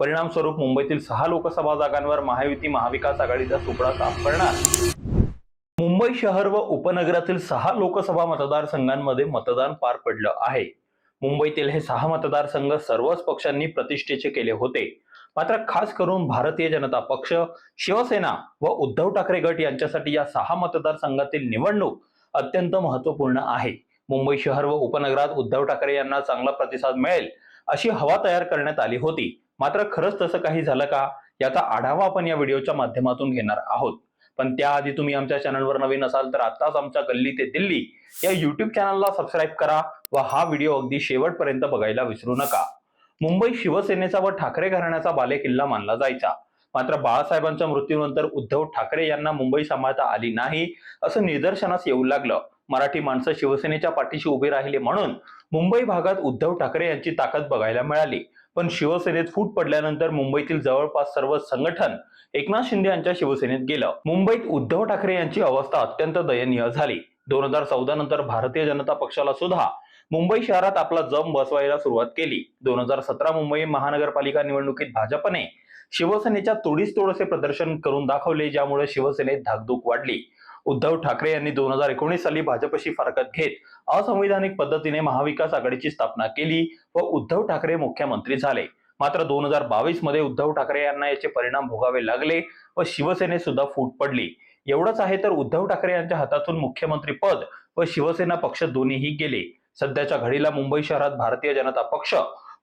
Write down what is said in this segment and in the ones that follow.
परिणामस्वरूप मुंबईतील सहा लोकसभा जागांवर महायुती महाविकास आघाडीचा सुपडा साफ करणार. मुंबई शहर व उपनगरातील सहा लोकसभा मतदारसंघांमध्ये मतदान पार पडलं आहे. मुंबईतील हे सहा मतदारसंघ सर्वच पक्षांनी प्रतिष्ठेचे केले होते. मात्र खास करून भारतीय जनता पक्ष शिवसेना व उद्धव ठाकरे गट यांच्यासाठी या सहा मतदारसंघातील निवडणूक अत्यंत महत्त्वपूर्ण आहे. मुंबई शहर व उपनगरात उद्धव ठाकरे यांना चांगला प्रतिसाद मिळेल अशी हवा तयार करण्यात आली होती. मात्र खरंच तसं काही झालं का याचा आढावा आपण या व्हिडिओच्या माध्यमातून घेणार आहोत. पण त्याआधी तुम्ही आमच्या चॅनलवर नवीन असाल तर आताच आमच्या गल्ली ते दिल्ली या युट्यूब चॅनलला सबस्क्राईब करा व हा व्हिडिओ अगदी शेवटपर्यंत बघायला विसरू नका. मुंबई शिवसेनेचा व ठाकरे घराण्याचा बालेकिल्ला मानला जायचा. मात्र बाळासाहेबांच्या मृत्यूनंतर उद्धव ठाकरे यांना मुंबई सांभाळता आली नाही असं निदर्शनास येऊ लागलं. मराठी माणसं शिवसेनेच्या पाठीशी उभी राहिली म्हणून मुंबई भागात उद्धव ठाकरे यांची ताकद बघायला मिळाली. पण शिवसेनेत फूट पडल्यानंतर मुंबईतील जवळपास सर्व संघटन एकनाथ शिंदे यांच्या शिवसेनेत गेलं. मुंबईत उद्धव ठाकरे यांची अवस्था अत्यंत दयनीय झाली. दोन हजार चौदा नंतर भारतीय जनता पक्षाला सुद्धा मुंबई शहरात आपला जम बसवायला सुरुवात केली. दोन हजार सतरा मुंबई महानगरपालिका निवडणुकीत भाजपने शिवसेनेच्या तोडीस तोडसे प्रदर्शन करून दाखवले ज्यामुळे शिवसेनेत धाकधूक वाढली. उद्धव ठाकरे यांनी दोन हजार एकोणीस साली भाजपशी फारकत घेत असंवैधानिक पद्धतीने महाविकास आघाडीची स्थापना केली व उद्धव ठाकरे मुख्यमंत्री झाले. मात्र दोन हजार बावीसमध्ये उद्धव ठाकरे यांना याचे परिणाम भोगावे लागले व शिवसेनेत सुद्धा फूट पडली. एवढंच आहे तर उद्धव ठाकरे यांच्या हातातून मुख्यमंत्री पद व शिवसेना पक्ष दोन्हीही गेले. सध्याच्या घडीला मुंबई शहरात भारतीय जनता पक्ष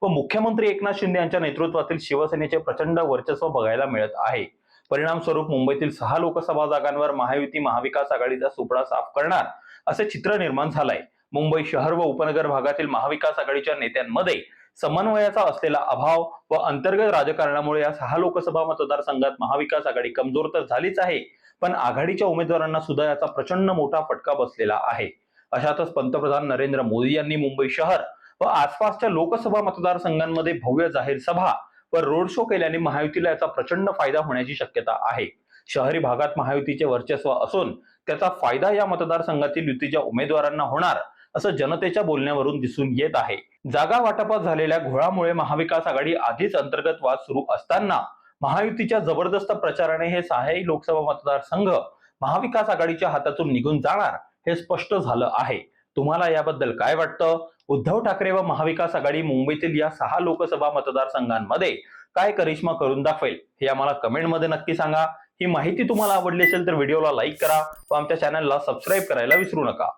व मुख्यमंत्री एकनाथ शिंदे यांच्या नेतृत्वातील शिवसेनेचे प्रचंड वर्चस्व बघायला मिळत आहे. परिणामस्वरूप मुंबईतील सहा लोकसभा जागांवर महायुती महाविकास आघाडीचा सुपडा साफ करणार असे चित्र निर्माण झालंय. मुंबई शहर व उपनगर भागातील महाविकास आघाडीच्या नेत्यांमध्ये समन्वयाचा असलेला अभाव व अंतर्गत राजकारणामुळे या सहा लोकसभा मतदारसंघात महाविकास आघाडी कमजोर तर झालीच आहे पण आघाडीच्या उमेदवारांना सुद्धा याचा प्रचंड मोठा फटका बसलेला आहे. अशातच पंतप्रधान नरेंद्र मोदी यांनी मुंबई शहर व आसपासच्या लोकसभा मतदारसंघांमध्ये भव्य जाहीर सभा व रोड शो केल्याने महायुतीला याचा प्रचंड फायदा होण्याची शक्यता आहे. शहरी भागात महायुतीचे वर्चस्व असून त्याचा फायदा या मतदारसंघातील युतीच्या उमेदवारांना होणार असं जनतेच्या बोलण्यावरून दिसून येत आहे. जागा वाटपात झालेल्या घोळामुळे महाविकास आघाडी आधीच अंतर्गत वाद सुरू असताना महायुतीच्या जबरदस्त प्रचाराने हे सहाही लोकसभा मतदारसंघ महाविकास आघाडीच्या हातातून निघून जाणार हे स्पष्ट झालं आहे. तुम्हाला याबद्दल काय वाटतं? उद्धव ठाकरे व महाविकास आघाडी मुंबईतील या सहा लोकसभा मतदारसंघांमध्ये काय करिश्मा करून दाखवेल? हे आम्हाला कमेंटमध्ये नक्की सांगा. ही माहिती तुम्हाला आवडली असेल तर व्हिडिओला लाईक करा व आमच्या चॅनलला सबस्क्राईब करायला विसरू नका.